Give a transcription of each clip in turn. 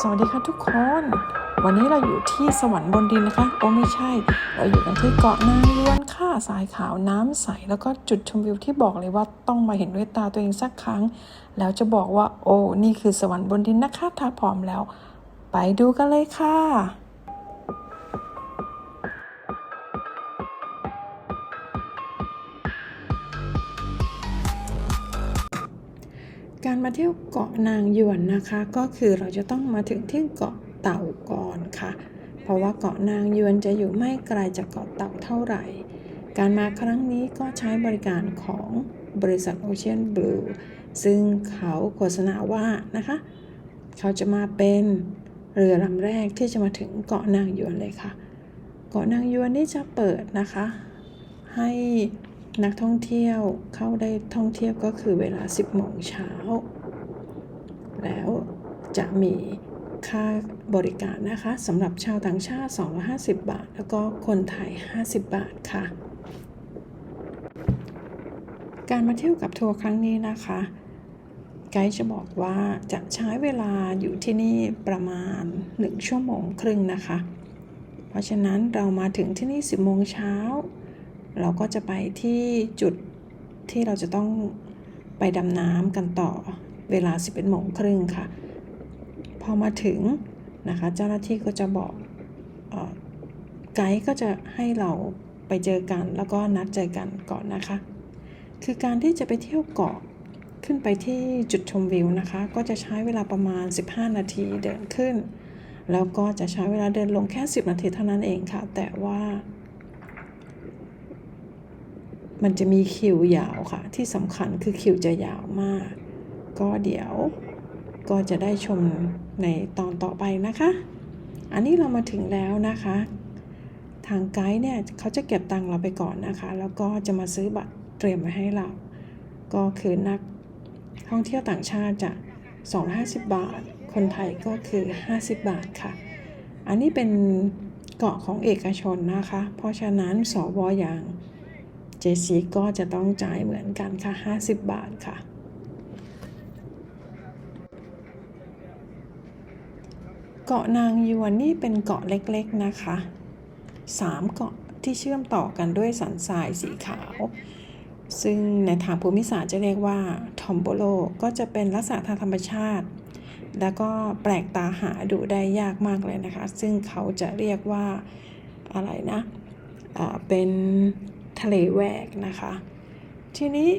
สวัสดีค่ะทุกคน วันนี้เราอยู่ที่สวรรค์บนดินนะคะ โอ้ไม่ใช่ เราอยู่กันที่เกาะนางยวนค่ะสายขาวน้ำใส แล้วก็จุดชมวิวที่บอกเลยว่าต้องมาเห็นด้วยตาตัวเองสักครั้ง แล้วจะบอกว่า โอ้ นี่คือสวรรค์บนดินนะคะ ถ้าพร้อมแล้ว ไปดูกันเลยค่ะ การมาเที่ยวเกาะนางยวนนะคะ ก็คือเราจะต้องมาถึงที่เกาะเต่าก่อนค่ะ เพราะว่าเกาะนางยวนจะอยู่ไม่ไกลจากเกาะเต่าเท่าไหร่ การมาครั้งนี้ก็ใช้บริการของบริษัท Ocean Blue ซึ่งเขาโฆษณาว่านะคะ เขาจะมาเป็นเรือลำแรกที่จะมาถึงเกาะนางยวนเลยค่ะ เกาะนางยวนนี่จะเปิดนะคะ ให้ นักท่องเที่ยวเข้าได้ท่องเที่ยวก็คือเวลา 10โมงเช้า แล้วจะมีค่าบริการนะคะสำหรับชาวต่างชาติ 250 บาท แล้วก็คนไทย 50 บาทค่ะ การมาเที่ยวกับทัวร์ครั้งนี้นะคะ ไกด์จะบอกว่าจะใช้เวลาอยู่ที่นี่ประมาณ 1 ชั่วโมงครึ่งนะคะ เพราะฉะนั้นเรามาถึงที่นี่ 10โมงเช้า เราก็จะไปที่จุดที่เราจะต้องไปดำน้ำกันต่อเวลา 11โมงครึ่งค่ะ พอมาถึงนะคะเจ้าหน้าที่ก็จะบอกออไกด์ก็จะให้เราไปเจอกันแล้วก็นัดเจอกันก่อนนะคะ คือการที่จะไปเที่ยวเกาะขึ้นไปที่จุดชมวิวนะคะ ก็จะใช้เวลาประมาณ 15 นาทีเดินขึ้น แล้วก็จะใช้เวลาเดินลงแค่ 10 นาทีเท่านั้นเองค่ะ แต่ว่า มันจะมีคิวยาวค่ะ ที่สำคัญคือคิวจะยาวมาก ก็เดี๋ยวก็จะได้ชมในตอนต่อไปนะคะ อันนี้เรามาถึงแล้วนะคะ ทางไกด์เนี่ยเขาจะเก็บตังค์เราไปก่อนนะคะ แล้วก็จะมาซื้อบัตรเตรียมไว้ให้เรา ก็คือนักท่องเที่ยวต่างชาติจะ 250 บาท คนไทยก็คือ 50 บาทค่ะ อันนี้เป็นเกาะของเอกชนนะคะ เพราะฉะนั้นสวอย่าง เจซีก็จะต้องจ่ายเหมือนกันค่ะ 50 บาทค่ะ เกาะนางยวนนี่เป็นเกาะเล็กๆนะคะ 3 เกาะที่เชื่อมต่อกันด้วยสันทรายสีขาว ซึ่งในทางภูมิศาสตร์จะเรียกว่าทอมโบโลก็จะเป็นลักษณะทางธรรมชาติ แล้วก็แปลกตาหาดูได้ยากมากเลยนะคะ ซึ่งเขาจะเรียกว่าอะไรนะ เป็น ทะเลแหวกนะคะ ทีนี้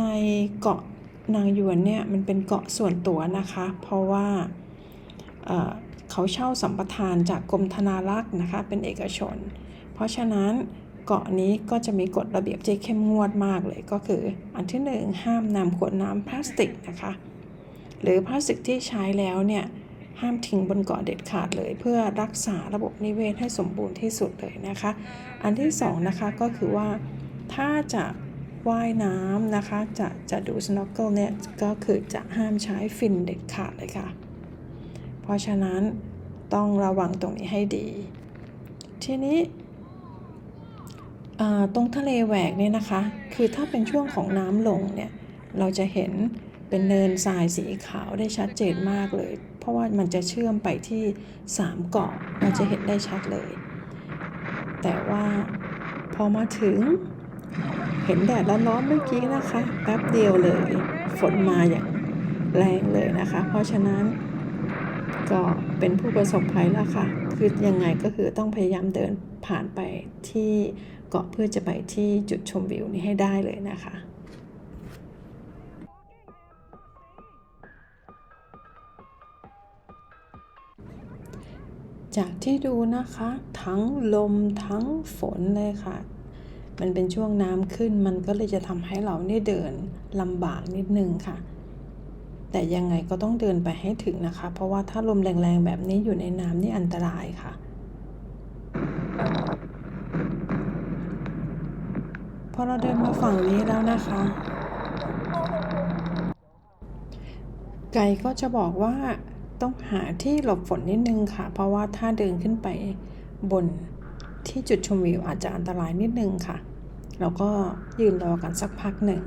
ในเกาะนางยวนเนี่ยมันเป็นเกาะส่วนตัวนะคะ เพราะว่าเเขาเช่าสัมปทานจากกรมธนารักษ์นะคะ เป็นเอกชน เพราะฉะนั้นเกาะนี้ก็จะมีกฎระเบียบที่เข้มงวดมากเลยก็คืออันที่หนึ่งห้ามนำขวดน้ำพลาสติกนะคะ หรือพลาสติกที่ใช้แล้วเนี่ย ห้ามทิ้งบนเกาะเด็ดขาดเลย เพื่อรักษาระบบนิเวศให้สมบูรณ์ที่สุดเลยนะคะ อันที่สองนะคะก็คือว่าถ้าจะว่ายน้ำนะคะจะจะดู snorkel เนี่ยก็คือจะห้ามใช้ฟินเด็ดขาดเลยค่ะ เพราะฉะนั้นต้องระวังตรงนี้ให้ดี ทีนี้ตรงทะเลแหวกเนี่ยนะคะ คือถ้าเป็นช่วงของน้ำลงเนี่ยเราจะเห็นเป็นเนินทรายสีขาวได้ชัดเจนมากเลยเพราะว่ามันจะเชื่อมไปที่ 3 เกาะเราจะเห็นได้ชัดเลย แต่ว่าพอมาถึงเห็นแดดร้อนๆเมื่อกี้นะคะแป๊บเดียวเลย ฝนมาอย่างแรงเลยนะคะ เพราะฉะนั้นก็เป็นผู้ประสบภัยแล้วค่ะ คือยังไงก็คือต้องพยายามเดินผ่านไปที่เกาะเพื่อจะไปที่จุดชมวิวนี้ให้ได้เลยนะคะ จากที่ดูนะคะ ทั้งลมทั้งฝนเลยค่ะ มันเป็นช่วงน้ำขึ้นมันก็เลยจะทำให้เราเนี่ยเดินลำบากนิดนึงค่ะ แต่ยังไงก็ต้องเดินไปให้ถึงนะคะ เพราะว่าถ้าลมแรงๆแบบนี้อยู่ในน้ำนี่อันตรายค่ะ พอเราเดินมาฝั่งนี้แล้วนะคะ ไก่ก็จะบอกว่า ต้องหาที่หลบฝนนิดนึงค่ะ เพราะว่าถ้าเดินขึ้นไปบนที่จุดชมวิวอาจจะอันตรายนิดนึงค่ะเราก็ยืนรอกันสักพักหนึ่ง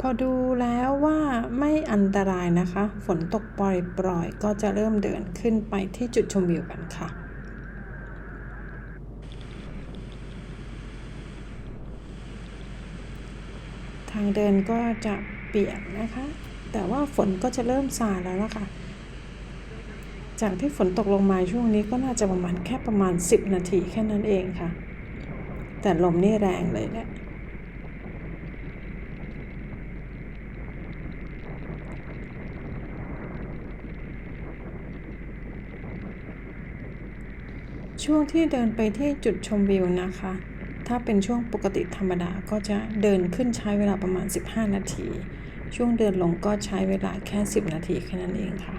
พอดูแล้วว่าไม่อันตรายนะคะ ฝนตกปล่อยๆ ก็จะเริ่มเดินขึ้นไปที่จุดชมวิวกันค่ะทางเดินก็จะเปียกนะคะ แต่ว่าฝนก็จะเริ่มซาแล้วล่ะค่ะจากที่ฝนตกลงมาช่วงนี้ก็น่าจะประมาณแค่ประมาณ 10 นาทีแค่นั้นเองค่ะ แต่ลมนี่แรงเลยแหละช่วงที่เดินไปที่จุดชมวิวนะคะ ถ้าเป็นช่วงปกติธรรมดาก็จะเดินขึ้นใช้เวลาประมาณ 15 นาที ช่วงเดินลงก็ใช้เวลาแค่ 10 นาทีแค่นั้นเองค่ะ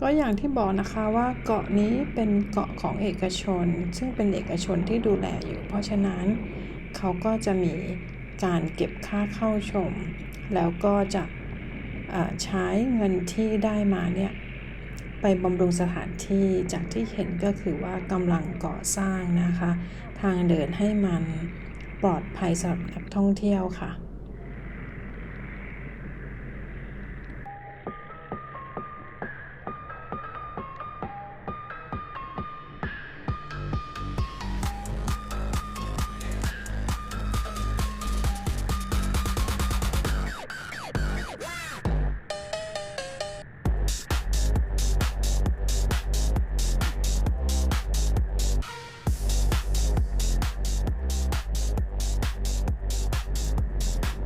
ก็อย่างที่บอกนะคะว่าเกาะนี้เป็นเกาะของเอกชน ซึ่งเป็นเอกชนที่ดูแลอยู่ เพราะฉะนั้นเขาก็จะมีการเก็บค่าเข้าชม แล้วก็จะใช้เงินที่ได้มาเนี่ย ไปบำรุงสถานที่จากที่เห็นก็คือว่ากำลังก่อสร้างนะคะ ทางเดินให้มันปลอดภัยสำหรับนักท่องเที่ยวค่ะ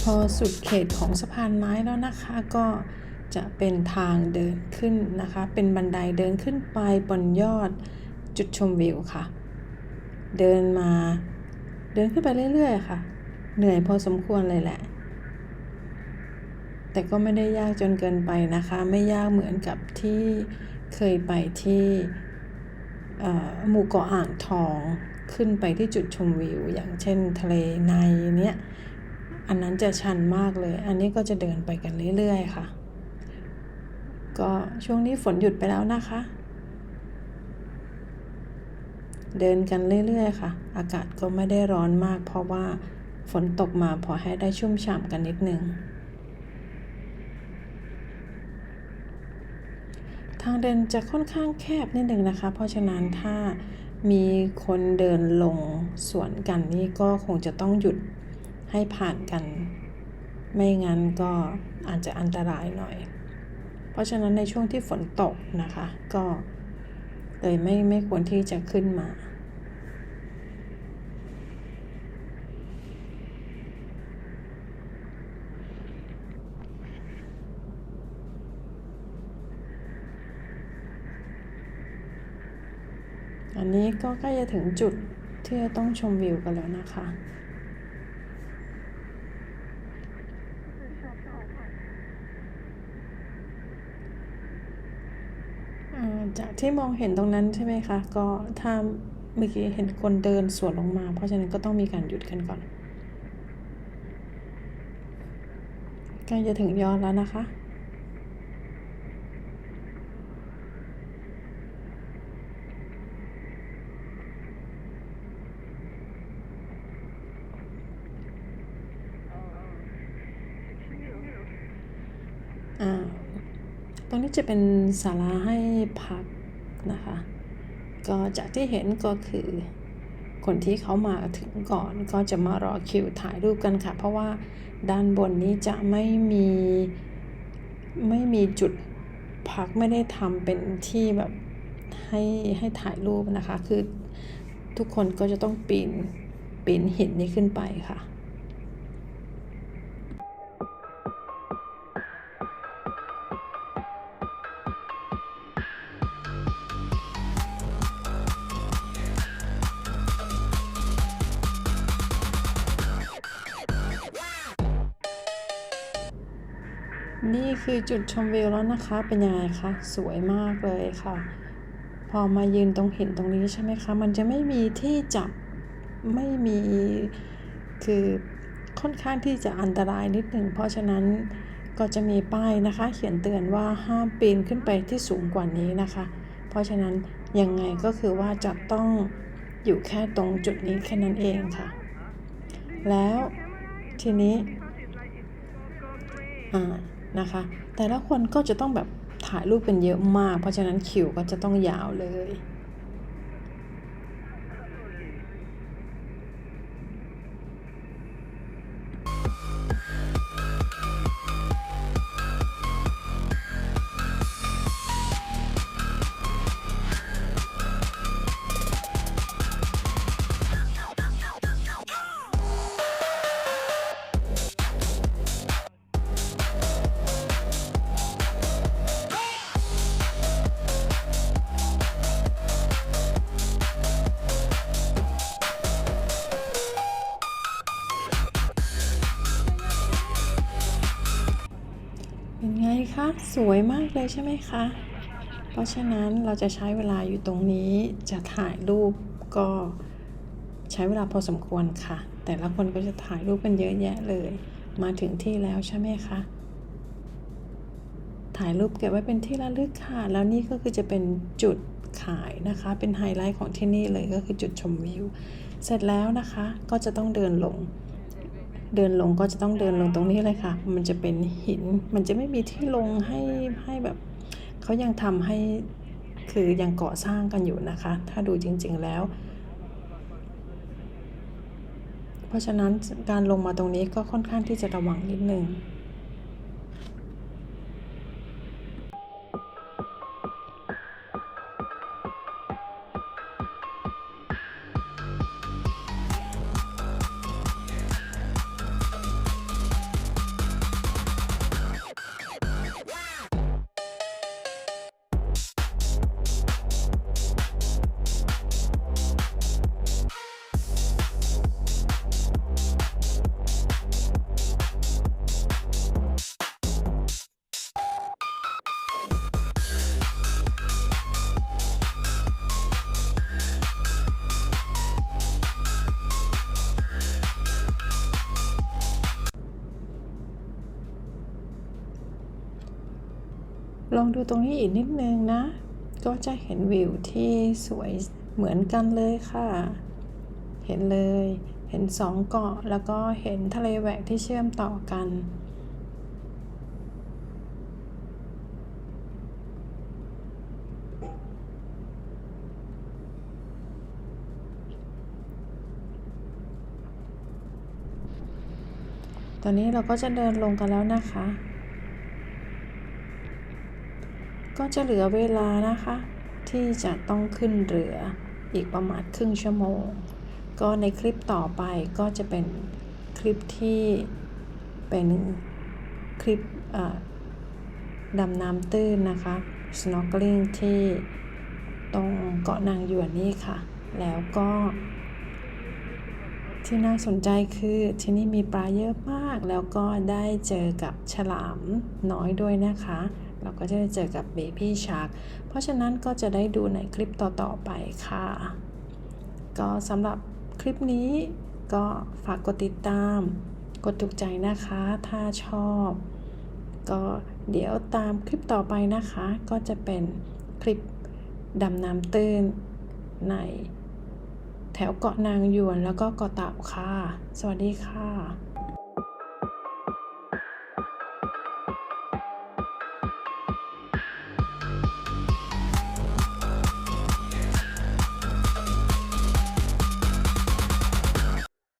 พอสุดเขตของสะพานไม้แล้วนะคะก็จะเป็นทางเดินขึ้นนะคะ เป็นบันไดเดินขึ้นไปบนยอดจุดชมวิวค่ะ เดินมาเดินขึ้นไปเรื่อยๆค่ะ เหนื่อยพอสมควรเลยแหละ แต่ก็ไม่ได้ยากจนเกินไปนะคะ ไม่ยากเหมือนกับที่เคยไปที่หมู่เกาะอ่างทองขึ้นไปที่จุดชมวิว อย่างเช่นทะเลในเนี้ย อันนั้นจะชันมากเลย อันนี้ก็จะเดินไปกันเรื่อยๆค่ะ ก็ช่วงนี้ฝนหยุดไปแล้วนะคะ เดินกันเรื่อยๆค่ะ อากาศก็ไม่ได้ร้อนมาก เพราะว่าฝนตกมาพอให้ได้ชุ่มฉ่ำกันนิดนึงทางเดินจะค่อนข้างแคบนิดนึงนะคะ เพราะฉะนั้นถ้ามีคนเดินลงสวนกันนี่ก็คงจะต้องหยุด ให้ผ่านกัน ไม่งั้นก็อาจจะอันตรายหน่อย เพราะฉะนั้นในช่วงที่ฝนตกนะคะ ก็เลยไม่ไม่ควรที่จะขึ้นมาอันนี้ก็ใกล้จะถึงจุดที่จะต้องชมวิวกันแล้วนะคะ อ่า จากที่มองเห็นตรงนั้นใช่ไหมคะ ก็ถ้าเมื่อกี้เห็นคนเดินสวนลงมา เพราะฉะนั้นก็ต้องมีการหยุดกันก่อนใกล้จะถึงยอดแล้วนะคะ อ่า ต รงนี้จะเป็นศาลาให้พักนะคะ ก็จากที่เห็นก็คือคนที่เขามาถึงก่อนก็จะมารอคิวถ่ายรูปกันค่ะ เพราะว่าด้านบนนี้จะไม่มีไม่มีจุดพักไม่ได้ทำเป็นที่แบบให้ให้ถ่ายรูปนะคะ คือทุกคนก็จะต้องปีนปีนหินนี้ขึ้นไปค่ะ คือจุดชมวิวแล้วนะคะ เป็นยังไงคะ สวยมากเลยค่ะ พอมายืนตรงเห็นตรงนี้ใช่ไหมคะ มันจะไม่มีที่จับ ไม่มี คือค่อนข้างที่จะอันตรายนิดหนึ่ง เพราะฉะนั้นก็จะมีป้ายนะคะ เขียนเตือนว่าห้ามปีนขึ้นไปที่สูงกว่านี้นะคะ เพเพราะฉะนั้นยังไงก็คือว่าจะต้องอยู่แค่ตรงจุดนี้แค่นั้นเองค่ะ แล้วทีนี้อ่า นะคะ แต่ละคนก็จะต้องแบบถ่ายรูปกันเยอะมาก เพราะฉะนั้นคิวก็จะต้องยาวเลย สวยมากเลยใช่ไหมคะ เพราะฉะนั้นเราจะใช้เวลาอยู่ตรงนี้จะถ่ายรูปก็ใช้เวลาพอสมควรค่ะ แต่ละคนก็จะถ่ายรูปกันเยอะแยะเลย มาถึงที่แล้วใช่ไหมคะ ถ่ายรูปเก็บไว้เป็นที่ระลึกค่ะ แล้วนี่ก็คือจะเป็นจุดขายนะคะ เป็นไฮไลท์ของที่นี่เลยก็คือจุดชมวิว เสร็จแล้วนะคะก็จะต้องเดินลง เดินลงก็จะต้องเดินลงตรงนี้เลยค่ะ มันจะเป็นหิน มันจะไม่มีที่ลงให้ให้แบบเขายังทำให้คือยังก่อสร้างกันอยู่นะคะ ถ้าดูจริง ๆแล้ว เพราะฉะนั้นการลงมาตรงนี้ก็ค่อนข้างที่จะระวังนิดนึง ลองดูตรงนี้อีกนิดนึงนะ ก็จะเห็นวิวที่สวยเหมือนกันเลยค่ะ เห็นเลย เห็นสองเกาะแล้วก็เห็นทะเลแหวกที่เชื่อมต่อกันตอนนี้เราก็จะเดินลงกันแล้วนะคะ ก็จะเหลือเวลานะคะ ที่จะต้องขึ้นเรืออีกประมาณครึ่งชั่วโมง ก็ในคลิปต่อไปก็จะเป็นคลิปที่เป็นคลิปดำน้ำตื้นนะคะ snorkeling ที่ตรงเกาะนางหยวนนี่ค่ะ แล้วก็ ที่น่าสนใจคือที่นี่มีปลาเยอะมาก แล้วก็ได้เจอกับฉลามน้อยด้วยนะคะ เราก็จะได้เจอกับเบบี้ชาร์กเพราะฉะนั้นก็จะได้ดูในคลิปต่อๆไปค่ะ ก็สำหรับคลิปนี้ก็ฝากกดติดตาม กดถูกใจนะคะ ถ้าชอบ ก็เดี๋ยวตามคลิปต่อไปนะคะ ก็จะเป็นคลิปดำน้ำตื้นในแถวเกาะนางยวนแล้วก็เกาะเต่าค่ะ สวัสดีค่ะ